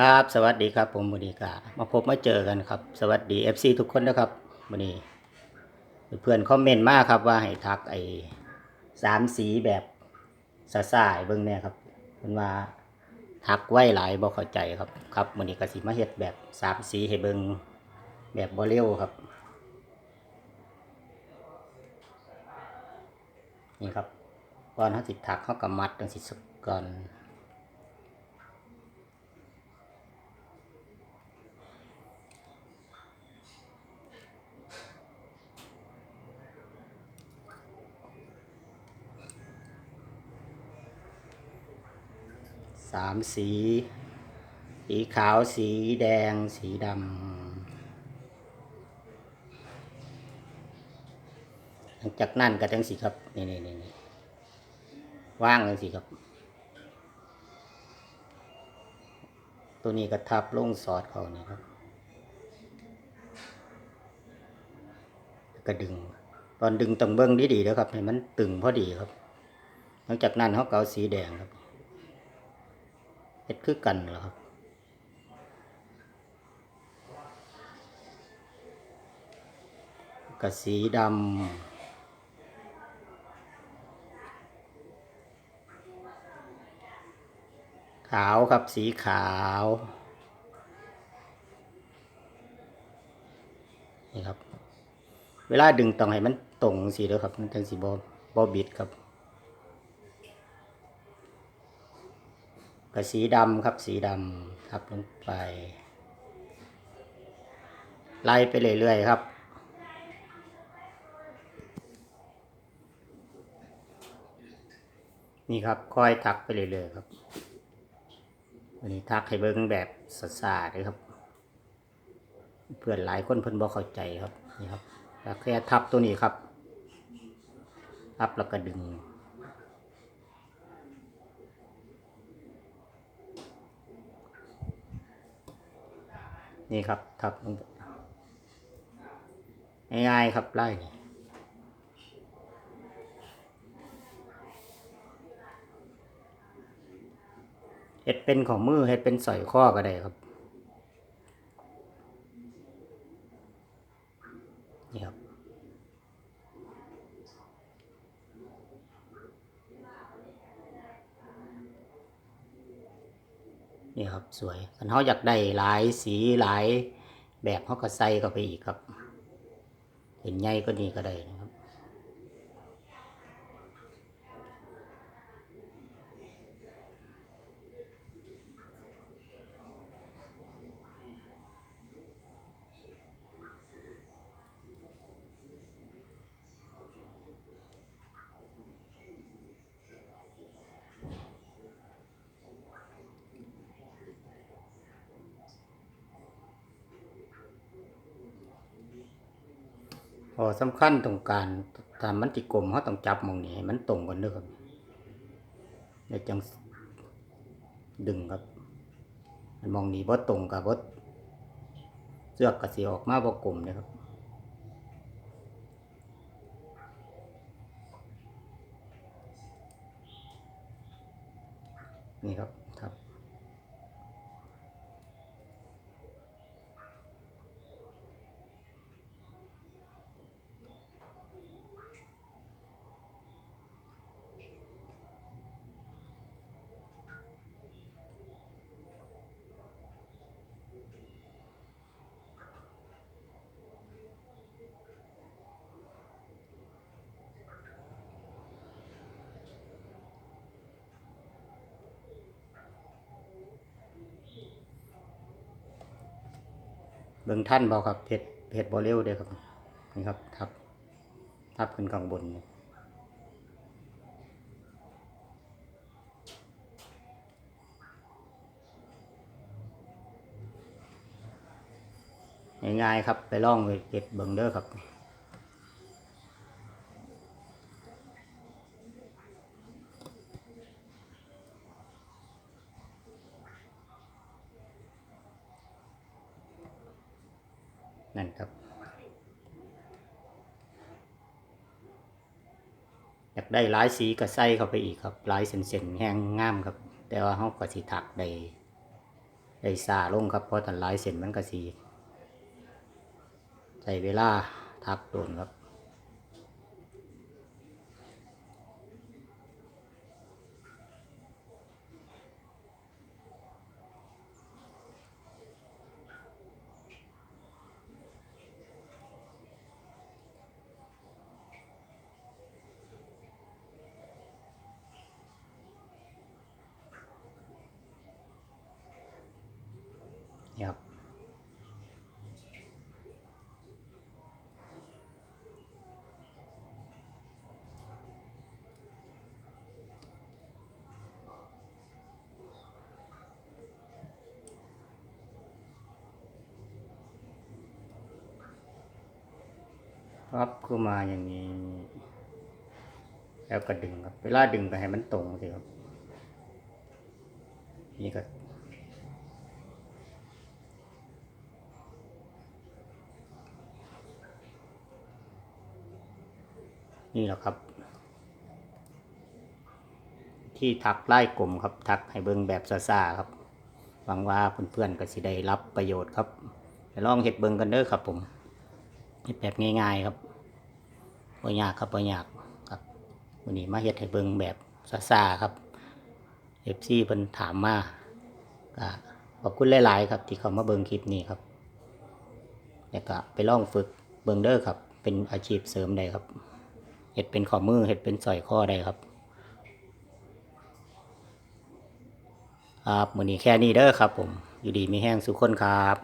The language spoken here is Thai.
ครับสวัสดีครับผมบุนีกามาพบมาเจอกันครับ สวัสดี FC ทุกคนนะครับวันนี้เพื่อนคอมเมนต์มากครับว่าให้ทักไอ้สามสีแบบสาสายเบิ่งเนี่ยครับเพิ่นว่าทักไว้หลายบ่เข้าใจครับครับวันนี้ก็สิมาเฮ็ดแบบสามสีให้เบิ่งแบบบ่เร็วครับนี่ครับก่อนเฮาสิทักเฮาก็มัดจังสิสก่อน สามสี สีขาวสีแดงสีดำหลังจากนั้นก็จังสีครับ นี่นี่นี่นว่างจังสีครับ ตัวนี้ก็ทับลงสอดเขานี่ครับก็ดึง ตอนดึงต้องเบิ้งดีๆนะครับ ให้มันตึงพอดีครับ หลังจากนั้นเขาเอาสีแดงครับ เฮ็ดคือกันเหรอครับกับสีดำขาวครับสีขาวนี่ครับ เวลาดึงต้องให้มันตรงสีเด้อครับมันจังสีบอบอบิดครับ กับสีดำครับสีดำทับลงไป ไล่ไปเรื่อยๆครับ นี่ครับค่อยทักไปเรื่อยๆครับวันนี้ทักให้เบิ้งแบบสดสาดเลยครับ เพื่อนหลายคนเพิ่นบ่เข้าใจครับนี่ครับแล้วแค่ทับตัวนี้ครับทับแล้วก็ดึง นี่ครับทับลงไปง่ายๆครับไล่นี่เฮ็ดเป็นของมือเฮ็ดเป็นสอยข้อก็ได้ครับนี่ครับ นี่ครับสวยคันเขาอยากได้หลายสีหลายแบบเขาก็ใส่เข้าไปอีกครับเห็นใหญ่ก็ดีก็ได้ พอสำคัญตรงการทำมันติกลมเขาต้องจับมองนี้มันตรงกันเด้วยครับเดี๋ยวจังดึงครับ มันมองนี้บ่ตรงกับบ่เสือกกระสีออกมาบ่กลมนะครับนี่ครับครับ เบิ่งท่านบอกครับเผ็ดเผ็ดบอเร็วเด้อครับนี่ครับทับทับขึ้นข้างบนง่ายๆครับไปล่องไปเก็บเบิ่งเด้อครับ นั่นครับ อยากได้หลายสีก็ใส่เข้าไปอีกครับหลายเส้นๆแห้งงามครับ แต่ว่าเขาก็สิถักได้ได้ซาลงครับเพราะแต่หลายเส้นมันก็สีใส่เวลาทักโดนครับ ครับคือมาอย่างนี้ แล้วก็ดึงครับเวลาดึงก็ให้มันตรงสิครับ นี่ก็นี่แหละครับ ที่ทักไล่กลมครับ ทักให้เบิ่งแบบซ่าๆครับ หวังว่าเพื่อนๆก็สิได้รับประโยชน์ครับลองเฮ็ดเบิ่งกันเด้อครับผมเฮ็ดแบบง่ายๆครับ บ่ยากครับบ่ยากครับวันนี้มาเฮ็ดให้เบิ่งแบบซาๆครับ FC เพิ่นถามมาก็ขอบคุณหลาย ๆ ครับ ที่เขามาเบิ่งคลิปนี้ครับแล้วก็ไปลองฝึกเบิ่งเด้อครับ เป็นอาชีพเสริมได้ครับเห็ดเป็นข้อมือเห็ดเป็นสอยข้อได้ครับครับมือนี้แค่นี้เด้อครับ ผม อยู่ดีมีแห้งสุขคนครับ